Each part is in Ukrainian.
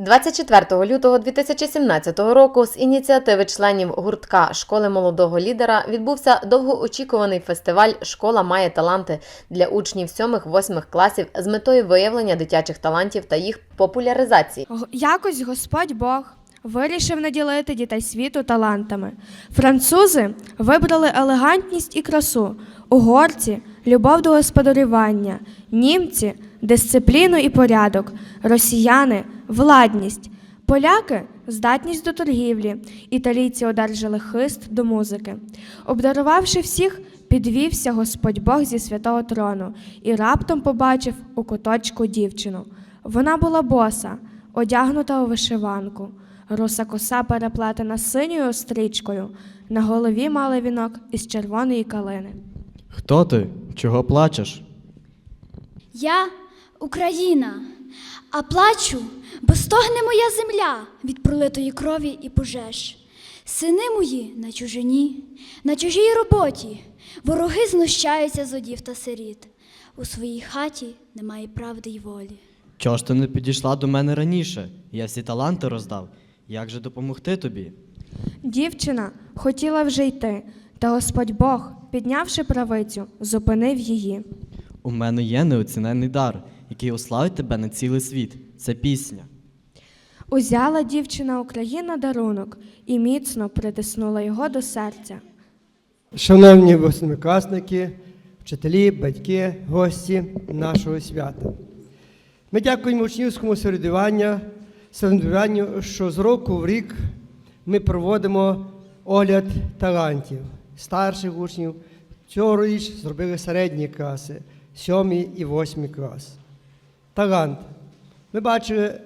24 лютого 2017 року з ініціативи членів гуртка школи молодого лідера відбувся довгоочікуваний фестиваль Школа має таланти для учнів 7-8 класів з метою виявлення дитячих талантів та їх популяризації. Якось Господь Бог вирішив наділити дітей світу талантами. Французи вибрали елегантність і красу, угорці любов до господарювання, німці дисципліну і порядок, росіяни владність, поляки здатність до торгівлі, італійці одержали хист до музики. Обдарувавши всіх, підвівся Господь Бог зі святого трону і раптом побачив у куточку дівчину. Вона була боса, одягнута у вишиванку. Руса коса переплетена синьою стрічкою. На голові мала вінок із червоної калини. Хто ти? Чого плачеш? Я Україна, а плачу, бо стогне моя земля від пролитої крові і пожеж. Сини мої на чужині, на чужій роботі, вороги знущаються з одів та сиріт. У своїй хаті немає правди й волі. Чого ж ти не підійшла до мене раніше? Я всі таланти роздав. Як же допомогти тобі? Дівчина хотіла вже йти, та Господь Бог, піднявши правицю, зупинив її. У мене є неоціненний дар, який уславить тебе на цілий світ. Це пісня. Узяла дівчина Україна дарунок і міцно притиснула його до серця. Шановні восьмикласники, вчителі, батьки, гості нашого свята. Ми дякуємо учнівському середуванню, середуванню, що з року в рік ми проводимо огляд талантів старших учнів. Цьогоріч зробили середні класи, сьомий і восьмий клас. Талант. Ми бачили,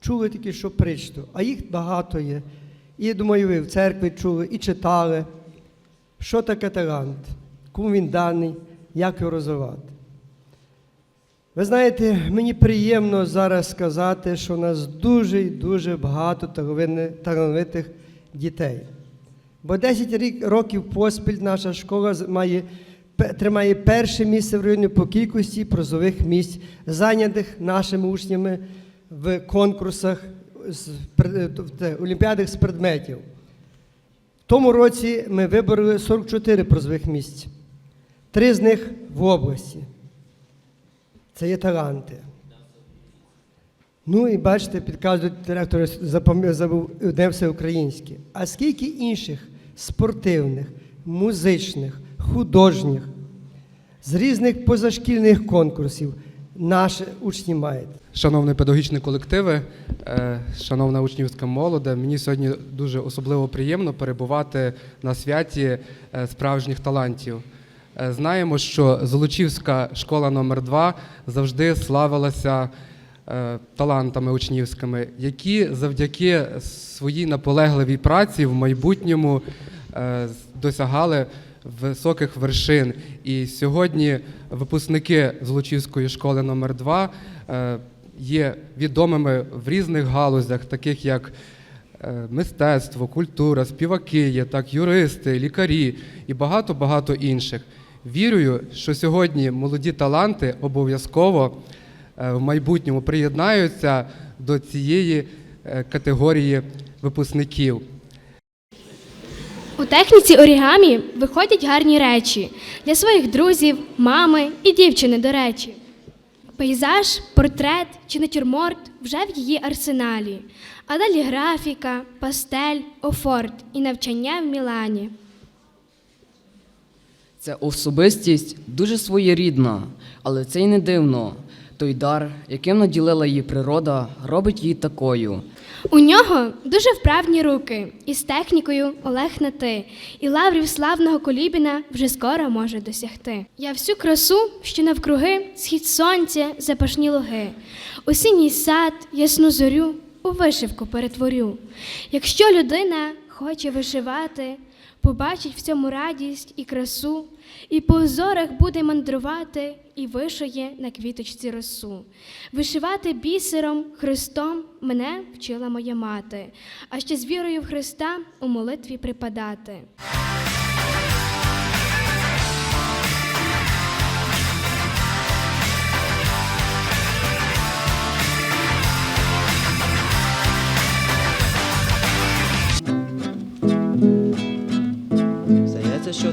чули тільки що причту, а їх багато є. І я думаю, ви в церкві чули і читали. Що таке талант? Кому він даний, як його розвивати? Ви знаєте, мені приємно зараз сказати, що у нас дуже і дуже багато талановитих дітей. Бо 10 років поспіль наша школа має, тримає перше місце в районі по кількості призових місць, зайнятих нашими учнями в конкурсах в олімпіадах з предметів. В тому році ми вибороли 44 призових місць, три з них в області. Це є таланти. Ну і бачите, підказують директор запам- забув одне всеукраїнське. А скільки інших спортивних, музичних, художніх, з різних позашкільних конкурсів наші учні мають? Шановні педагогічні колективи, е, шановна учнівська молоде, мені сьогодні дуже особливо приємно перебувати на святі е, справжніх талантів. Е, Знаємо, що Золочівська школа номер 2 завжди славилася талантами учнівськими, які завдяки своїй наполегливій праці в майбутньому досягали високих вершин. І сьогодні випускники Золочівської школи номер 2 е, є відомими в різних галузях, таких як е, мистецтво, культура, співаки є, так, юристи, лікарі і багато-багато інших. Вірую, що сьогодні молоді таланти обов'язково е, в майбутньому приєднаються до цієї категорії випускників. У техніці орігамі виходять гарні речі для своїх друзів, мами і дівчини, до речі. Пейзаж, портрет чи натюрморт вже в її арсеналі, а далі графіка, пастель, офорт і навчання в Мілані. Це особистість дуже своєрідна, але це й не дивно. Той дар, яким наділила її природа, робить її такою. У нього дуже вправні руки, і з технікою Олег на ти, і лаврів славного колібіна вже скоро може досягти. Я всю красу, що навкруги, схід сонця, запашні луги, осінній сад, ясну зорю, у вишивку перетворю. Якщо людина хоче вишивати, побачить в цьому радість і красу, і по зорах буде мандрувати, і вишиє на квіточці росу. Вишивати бісером, Христом мене вчила моя мати, а ще з вірою в Христа у молитві припадати.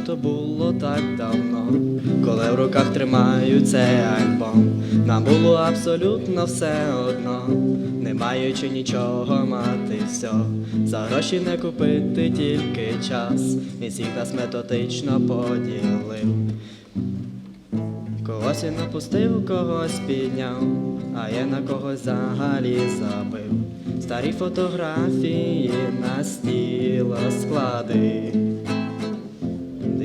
То було так давно, коли в руках тримаю цей альбом. Нам було абсолютно все одно, не маючи нічого мати все. За гроші не купити тільки час. Він всіх нас методично поділив. Когось він опустив, когось підняв, а я на когось взагалі забив. Старі фотографії на стіл склади.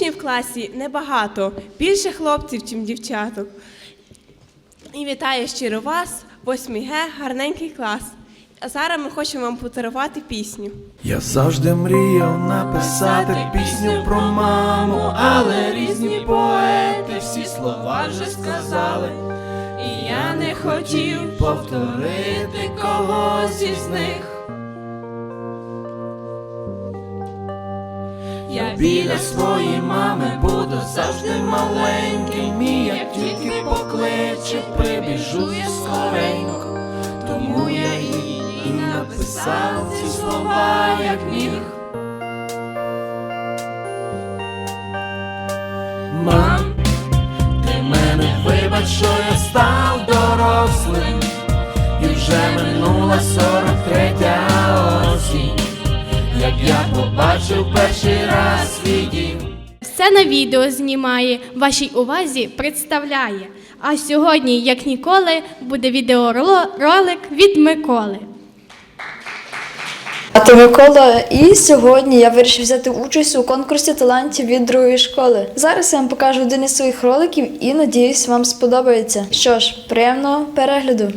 Учнів в класі небагато, більше хлопців, чим дівчаток. І вітаю щиро вас, 8 Г, гарненький клас. А зараз ми хочемо вам подарувати пісню. Я завжди мріяв написати пісню про маму, але різні поети всі слова вже сказали. І я не хотів повторити когось із них. Я біля своєї мами буду завжди маленьким, і як тільки покличе, прибіжу я скоренько. Тому я і, і написав ці слова, як міг. Мам, ти мене вибач, що я став дорослим, і вже минула сорок третя я побачив перший раз свій дім. Все на відео знімає, вашій увазі представляє. А сьогодні, як ніколи, буде відеоролик від Миколи. А то Микола, і сьогодні я вирішив взяти участь у конкурсі талантів від другої школи. Зараз я вам покажу один із своїх роликів і надіюсь, вам сподобається. Що ж, приємного перегляду!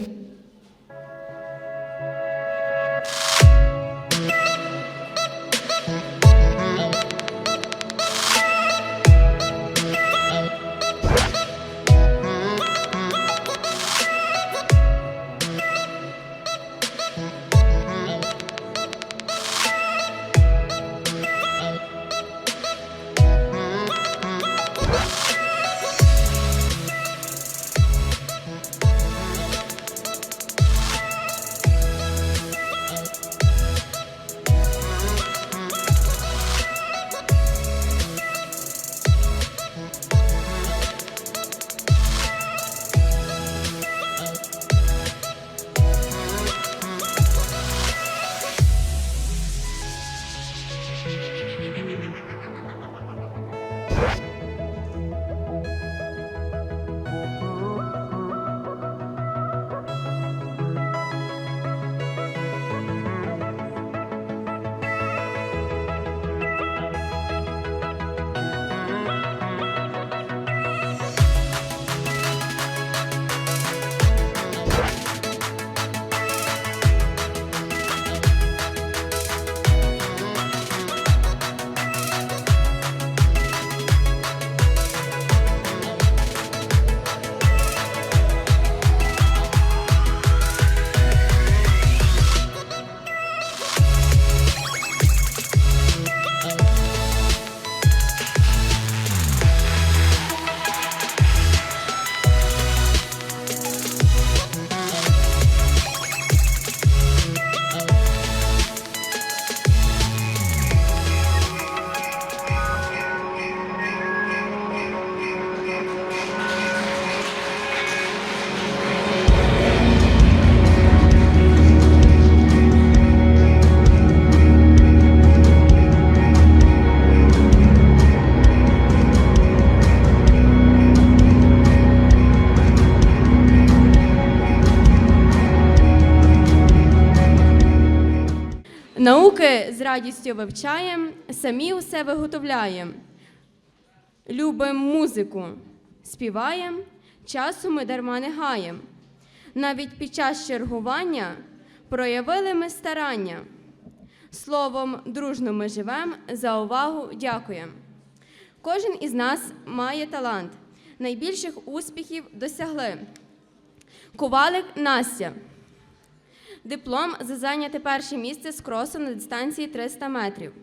Ми з радістю вивчаємо, самі усе виготовляємо. Любимо музику, співаємо, часу ми дарма не гаєм. Навіть під час чергування проявили ми старання. Словом, дружно ми живемо, за увагу дякуємо. Кожен із нас має талант. Найбільших успіхів досягли. Ковалик Настя. Диплом за зайняте перше місце з кросу на дистанції 300 метрів.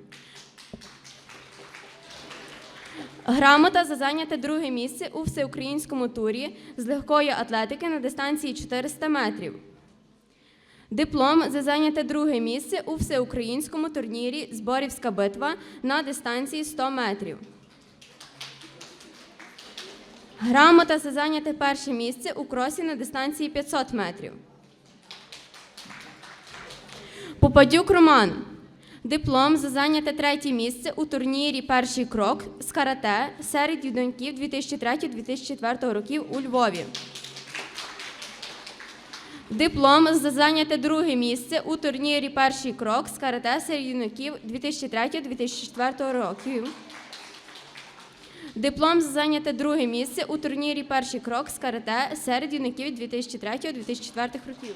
Грамота за зайняте друге місце у всеукраїнському турі з легкої атлетики на дистанції 400 метрів. Диплом за зайняте друге місце у всеукраїнському турнірі Зборівська битва на дистанції 100 метрів. Грамота за зайняте перше місце у кросі на дистанції 500 метрів. Попадюк Роман. Диплом за зайняте третє місце у турнірі Перший крок з карате серед юнаків 2003-2004 років у Львові. Диплом за зайняте друге місце у турнірі Перший крок з карате серед юнаків 2003-2004 років. Диплом за зайняте друге місце у турнірі Перший крок з карате серед юнаків 2003-2004 років.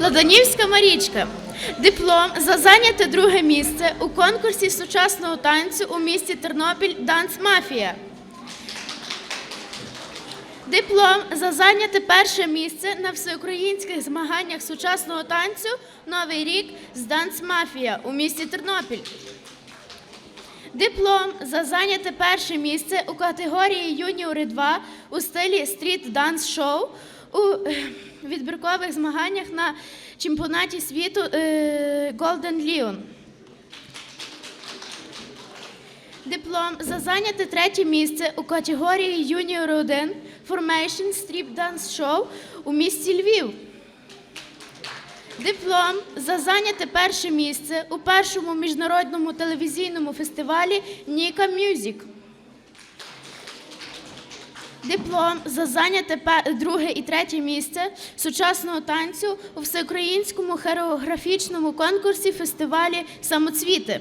Ладанівська Марічка. Диплом за зайняте друге місце у конкурсі сучасного танцю у місті Тернопіль Данс Мафія. Диплом за зайняте перше місце на всеукраїнських змаганнях сучасного танцю Новий рік з Данс Мафія у місті Тернопіль. Диплом за зайняте перше місце у категорії Юніори 2 у стилі стріт данс шоу у е, відбіркових змаганнях на чемпіонаті світу е, Golden Lion. Диплом за зайняте третє місце у категорії Юніор 1 Formation Strip Dance Show у місті Львів. Диплом за зайняте перше місце у першому міжнародному телевізійному фестивалі Ніка Мюзік. Диплом за зайняте друге і третє місце сучасного танцю у всеукраїнському хореографічному конкурсі фестивалі Самоцвіти.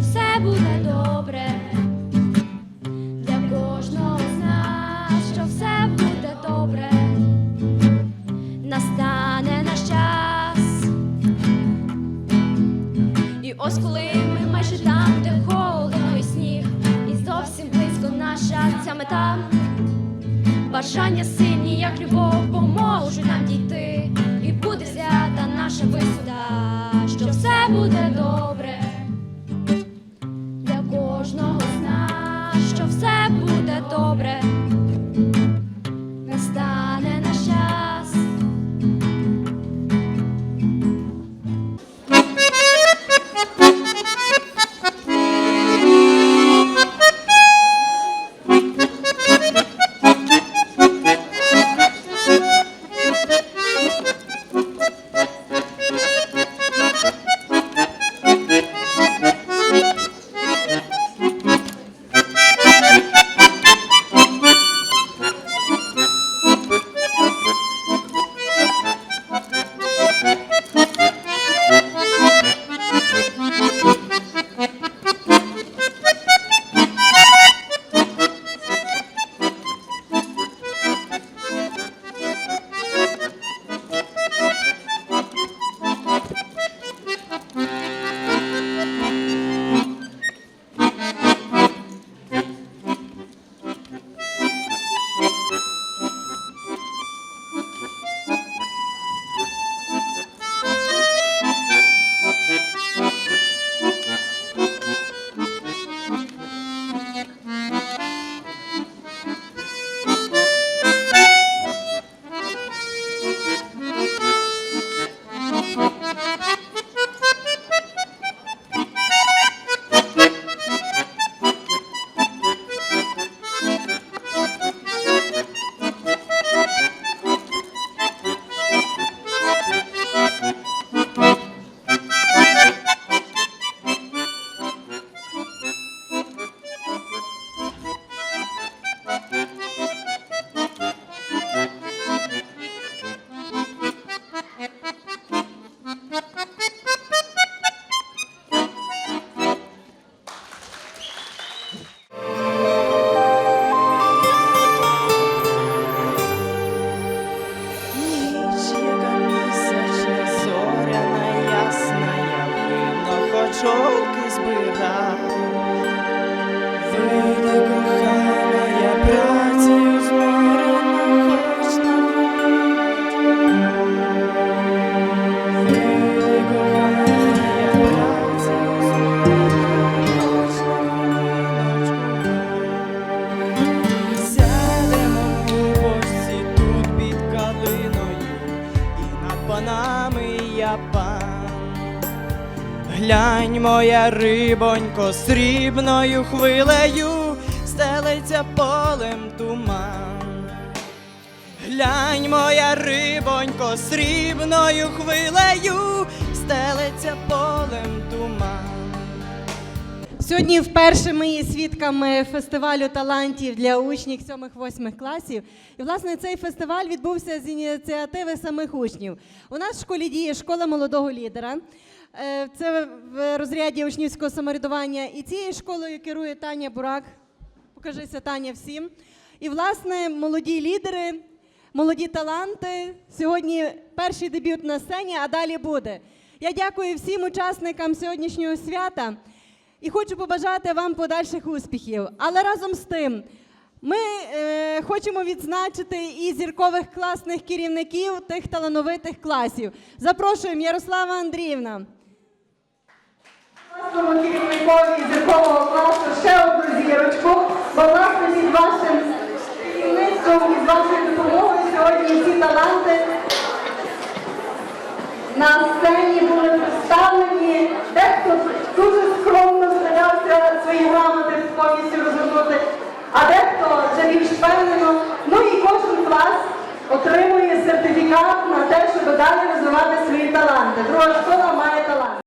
Все буде добре. Моя рибонько, срібною хвилею стелиться полем туман. Глянь, моя рибонько, срібною хвилею стелиться полем туман. Сьогодні вперше ми є свідками фестивалю талантів для учнів 7-8 класів. І власне цей фестиваль відбувся з ініціативи самих учнів. У нас в школі діє школа молодого лідера. Е, Це в розряді учнівського самоврядування. І цією школою керує Таня Бурак. Покажися, Таня, всім. І власне молоді лідери, молоді таланти. Сьогодні перший дебют на сцені, а далі буде. Я дякую всім учасникам сьогоднішнього свята. І хочу побажати вам подальших успіхів. Але разом з тим, ми е, хочемо відзначити і зіркових класних керівників тих талановитих класів. Запрошуємо Ярослава Андріївна. Класному керівникові зіркового класу ще одну зірочку, бо власне під вашим керівництвом і з вашою допомогою сьогодні ці таланти на сцені були представлені. Дехто дуже скромно старався свої грамоти повністю розгорнути, а дехто вже більш впевнено. Ну і кожен клас отримує сертифікат на те, щоб далі розвивати свої таланти. Друга школа має талант.